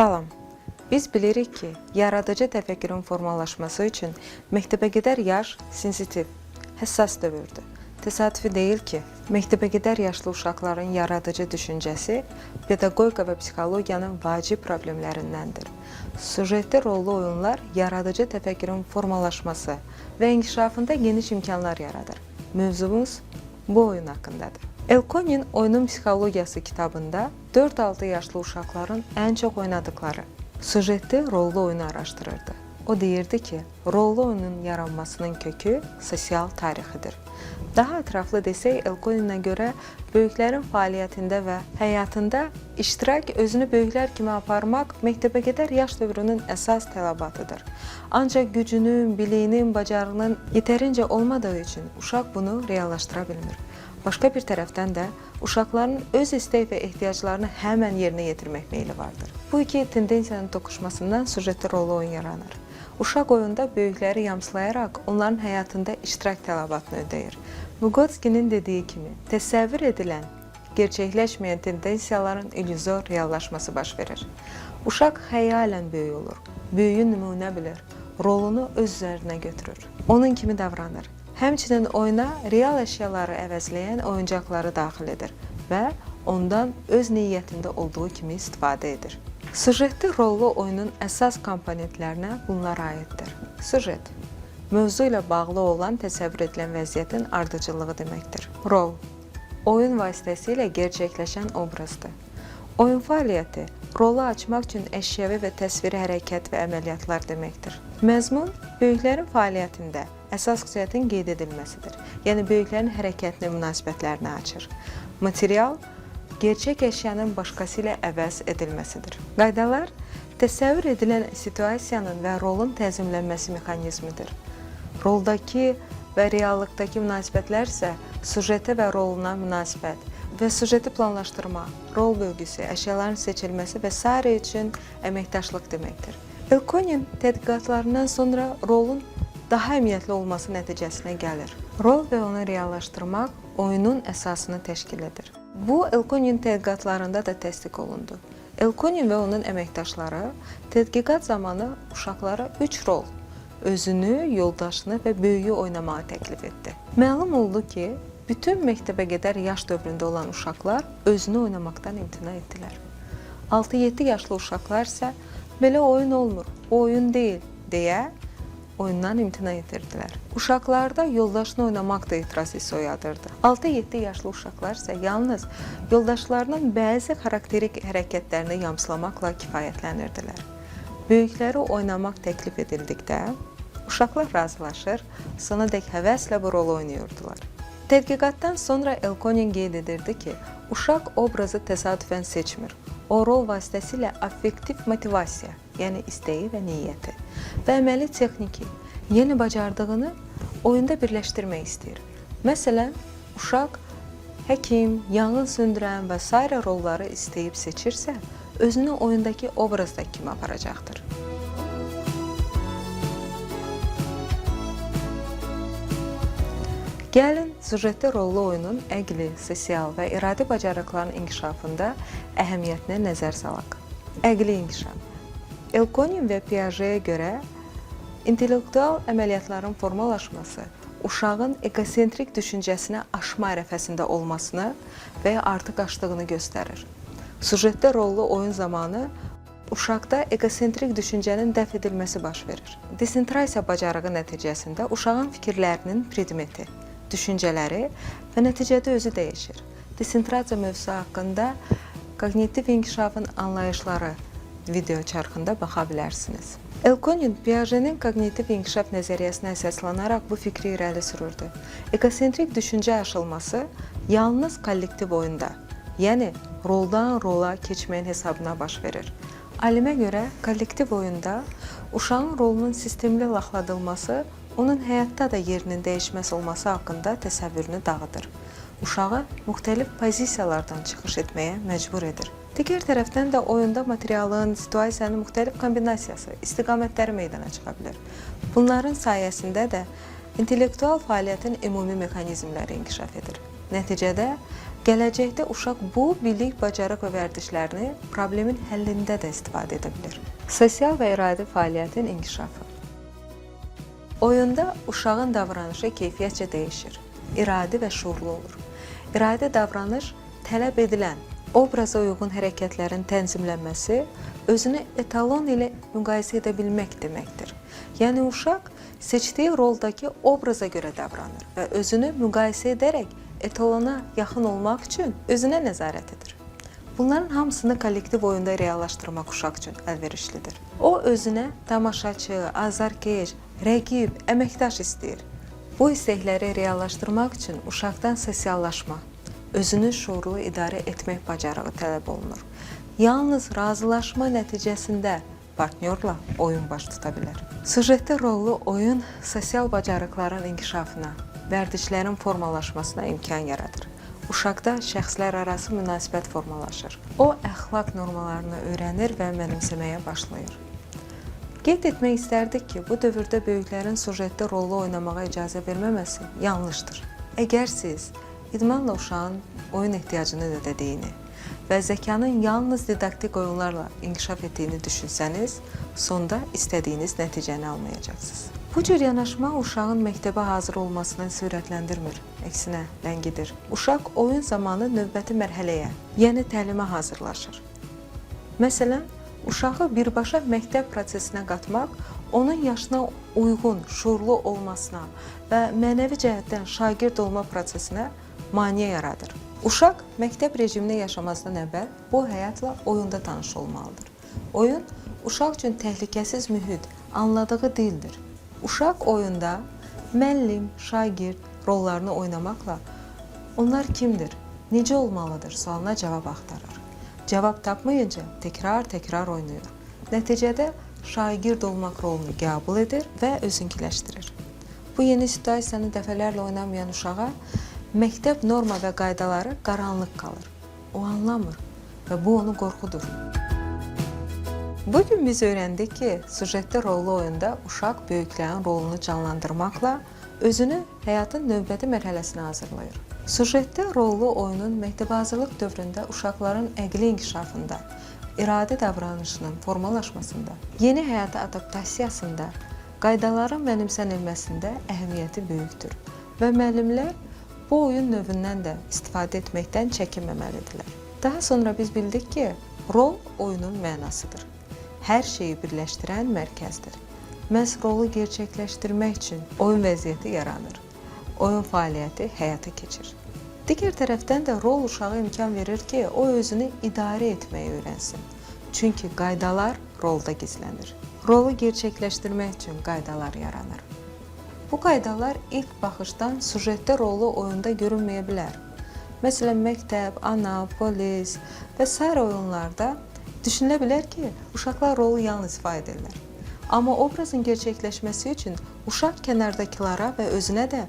Salam. Biz bilirik ki, yaradıcı təfəkkürün formalaşması üçün məktəbəqədər yaş sensitiv, həssas dövrdür. Təsadüfi deyil ki, məktəbəqədər yaşlı uşaqların yaradıcı düşüncəsi pedaqogika və psixologiyanın vacib problemlərindəndir. Sujetli rollu oyunlar yaradıcı təfəkkürün formalaşması və inkişafında geniş imkanlar yaradır. Mövzumuz bu oyun haqqındadır. Elkonin Oyunun Psixologiyası kitabında 4-6 yaşlı uşaqların ən çox oynadıkları sujetli rollu oyunu araşdırırdı. O deyirdi ki, rollu oyunun yaranmasının kökü sosial tarixidir. Daha ətraflı desək, Elkoninə görə böyüklərin fəaliyyətində və həyatında iştirak özünü böyüklər kimi aparmaq məktəbəqədər yaş dövrünün əsas tələbatıdır. Ancaq gücünün, biliyinin, bacarığının yetərincə olmadığı üçün uşaq bunu reallaşdıra bilmir. Başqa bir tərəfdən də uşaqların öz istək və ehtiyaclarını həmən yerinə yetirmək meyli vardır. Bu iki tendensiyanın toqquşmasından sujetli rollu oyun yaranır. Uşaq oyunda böyükləri yamsılayaraq onların həyatında iştirak tələbatını ödəyir. Vygotskyinin dediyi kimi, təsəvvür edilən, gerçəkləşməyən tendensiyaların illüzor reallaşması baş verir. Uşaq xəyalən böyük olur, böyüyü nümunə bilir, rolunu öz üzərinə götürür. Onun kimi davranır. Həmçinin oyuna real əşyaları əvəzləyən oyuncaqları daxil edir və ondan öz niyyətində olduğu kimi istifadə edir. Sujetli rollu oyunun əsas komponentlərinə bunlar aiddir. Sujet mövzu ilə bağlı olan təsəvvür edilən vəziyyətin ardıcıllığı deməkdir. Rol oyun vasitəsilə gerçəkləşən obrazdır. Oyun fəaliyyəti rolu açmaq üçün əşyavi və təsviri hərəkət və əməliyyatlar deməkdir. Məzmun böyüklərin fəaliyyətində əsas xüsusiyyətin qeyd edilməsidir. Yəni böyüklərin hərəkətini, münasibətlərini açır. Material gerçək əşyanın başqası ilə əvəz edilməsidir. Qaydalar təsəvvür edilən situasiyanın və rolun tənzimlənməsi mexanizmidir. Roldakı və reallıqdakı münasibətlər isə sujetə və roluna münasibət və sujeti planlaşdırma, rol bölgüsü, əşyaların seçilməsi və s. üçün əməkdaşlıq deməkdir. Elkonin tədqiqatlarından sonra rolun daha əhəmiyyətli olması nəticəsinə gəlir. Rol və onu reallaşdırmaq oyunun əsasını təşkil edir. Bu Elkonin tədqiqatlarında da təsdiq olundu. Elkonin və onun əməkdaşları tədqiqat zamanı uşaqlara 3 rol özünü, yoldaşını və böyüyü oynamağı təklif etdi. Məlum oldu ki, bütün məktəbə qədər yaş dövründə olan uşaqlar özünü oynamaqdan imtina etdilər. 6-7 yaşlı uşaqlar isə belə oyun olmur, oyun deyil deyə oyundan imtina etirdilər. Uşaqlarda yoldaşını oynamaq da etiraz oyadırdı. 6-7 yaşlı uşaqlar isə yalnız yoldaşlarının bəzi xarakterik hərəkətlərini yamsılamaqla kifayətlənirdilər. Böyükləri oynamaq təklif edildikdə uşaqlar razılaşır, sonadək həvəslə bu rolu oynayırdılar. Tədqiqatdan sonra Elkonin qeyd edirdi ki, uşaq obrazı təsadüfən seçmir. O rol vasitəsilə affektiv motivasiya, yəni istəyi və niyyəti və əməli texniki, yəni bacardığını oyunda birləşdirmək istəyir. Məsələn, uşaq həkim, yanğın söndürən və s. rolları istəyib seçirsə, özünü oyundakı obrazdakı kimi aparacaqdır. Gəlin sujetli rollu oyunun əqli, sosial və iradi bacarıqların inkişafında əhəmiyyətinə nəzər salaq. Əqli inkişaf. Elkonin və Piagetə görə intellektual əməliyyatların formalaşması uşağın egosentrik düşüncəsini aşma ərəfəsində olmasını və ya artıq aşdığını göstərir. Sujetli rollu oyun zamanı uşaqda egosentrik düşüncənin dəf edilməsi baş verir. Desentrasiya bacarığı nəticəsində uşağın fikirlərinin predmeti, düşüncələri və nəticədə özü dəyişir. Desentrasiya mövzusu haqqında koqnitiv inkişafın anlayışları video çarxında baxa bilərsiniz. Elkonin Piaget'in koqnitiv inkişaf nəzəriyyəsinə əsaslanaraq bu fikri irəli sürürdü. Egosentrik düşüncə aşılması yalnız kollektiv oyunda, yəni roldan rola keçməyin hesabına baş verir. Alimə görə kollektiv oyunda uşağın rolunun sistemli laxladılması onun həyatda da yerinin dəyişməsi olması haqqında təsəvvürünü dağıdır. Uşağı müxtəlif pozisiyalardan çıxış etməyə məcbur edir. Digər tərəfdən də oyunda materialın, situasiyanın müxtəlif kombinasiyası, istiqamətləri meydana çıxa bilər. Bunların sayəsində də intellektual fəaliyyətin ümumi mexanizmləri inkişaf edir. Nəticədə Gələcəkdə uşaq bu bilik, bacarıq və vərdişlərini problemin həllində də istifadə edə bilər. Sosial və iradi fəaliyyətin inkişafı. Oyunda uşağın davranışı keyfiyyətcə dəyişir. İradi və şuurlu olur. İradi davranış tələb edilən, obraza uyğun hərəkətlərin tənzimlənməsi, özünü etalon ilə müqayisə edə bilmək deməkdir. Yəni uşaq seçdiyi roldakı obraza görə davranır və özünü müqayisə edərək etalona yaxın olmaq üçün özünə nəzarət edir. Bunların hamısını kollektiv oyunda reallaşdırmaq uşaq üçün əlverişlidir. O özünə tamaşaçı, azarkeş, rəqib, əməkdaş istəyir. Bu istəkləri reallaşdırmaq üçün uşaqdan sosiallaşma, özünü şuurlu idarə etmək bacarığı tələb olunur. Yalnız razılaşma nəticəsində partnyorla oyun baş tuta bilər. Sujetdə rollu oyun sosial bacarıqların inkişafına, vərdişlərin formalaşmasına imkan yaradır. Uşaqda şəxslər arası münasibət formalaşır. O əxlaq normalarını öyrənir və mənimsəməyə başlayır. Qeyd etmək istərdik ki, bu dövrdə böyüklərin sujetdə rollu oynamağa icazə verməməsi yanlışdır. Əgər siz idmanla uşağın oyun ehtiyacını ödədiyini və zəkanın yalnız didaktik oyunlarla inkişaf etdiyini düşünsəniz, sonda istədiyiniz nəticəni almayacaqsınız. Bu cür yanaşma uşağın məktəbə hazır olmasını sürətləndirmir, əksinə ləngidir. Uşaq oyun zamanı növbəti mərhələyə, yəni təlimə hazırlaşır. Məsələn, uşağı birbaşa məktəb prosesinə qatmaq onun yaşına uyğun, şuurlu olmasına və mənəvi cəhətdən şagird olma prosesinə maneə yaradır. Uşaq məktəb rejimində yaşamasından əvvəl bu həyatla oyunda tanış olmalıdır. Oyun uşaq üçün təhlükəsiz mühit, anladığı dildir. Uşaq oyunda müəllim, şagird rollarını oynamaqla onlar kimdir, necə olmalıdır sualına cavab axtarır. Cavab tapmayınca təkrar-təkrar oynayır. Nəticədə şagird olmaq rolunu qəbul edir və özünkiləşdirir. Bu yeni situasiyanı dəfələrlə oynamayan uşağa məktəb norma və qaydaları qaranlıq qalır. O anlamır və bu onu qorxudur. Bu gün biz öyrəndik ki, sujetdə rollu oyunda uşaq böyüklərin rolunu canlandırmaqla özünü həyatın növbəti mərhələsinə hazırlayır. Sujetdə rollu oyunun məktəbə hazırlıq dövründə uşaqların əqli inkişafında, iradi davranışının formalaşmasında, yeni həyata adaptasiyasında, qaydaların mənimsənilməsində əhəmiyyəti böyükdür və müəllimlər bu oyun növündən də istifadə etməkdən çəkinməməlidirlər. Daha sonra biz bildik ki, rol oyunun mənasıdır. Hər şeyi birləşdirən mərkəzdir. Məhz rolu gerçəkləşdirmək üçün oyun vəziyyəti yaranır. Oyun fəaliyyəti həyata keçir. Digər tərəfdən də rol uşağa imkan verir ki, o özünü idarə etməyi öyrənsin. Çünki qaydalar rolda gizlənir. Rolu gerçəkləşdirmək üçün qaydalar yaranır. Bu qaydalar ilk baxışdan sujetdə rolu oyunda görünməyə bilər. Məsələn, məktəb, ana, polis və sair oyunlarda düşünülə bilər ki, uşaqlar rolu yalnız ifa edirlər. Amma obrazın gerçəkləşməsi üçün uşaq kənardakılara və özünə də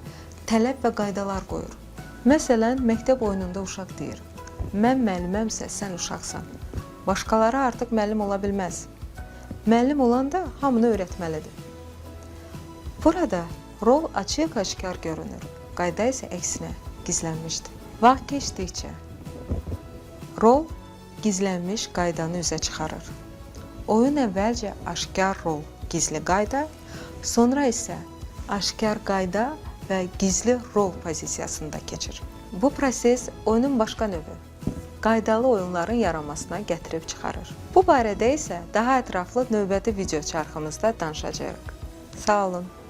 tələb və qaydalar qoyur. Məsələn, məktəb oyununda uşaq deyir: "Mən müəlliməmsə, sən uşaqsan. Başqaları artıq müəllim ola bilməz. Müəllim olanda hamını öyrətməlidir." Burada rol açıq-aşkar görünür. Qayda isə əksinə gizlənmişdir. Vaxt keçdikcə rol gizlənmiş qaydanı üzə çıxarır. Oyun əvvəlcə aşkar rol, gizli qayda, sonra isə aşkar qayda və gizli rol pozisiyasında keçir. Bu proses oyunun başqa növü, qaydalı oyunların yaranmasına gətirib çıxarır. Bu barədə isə daha ətraflı növbəti video çarxımızda danışacağıq. Sağ olun.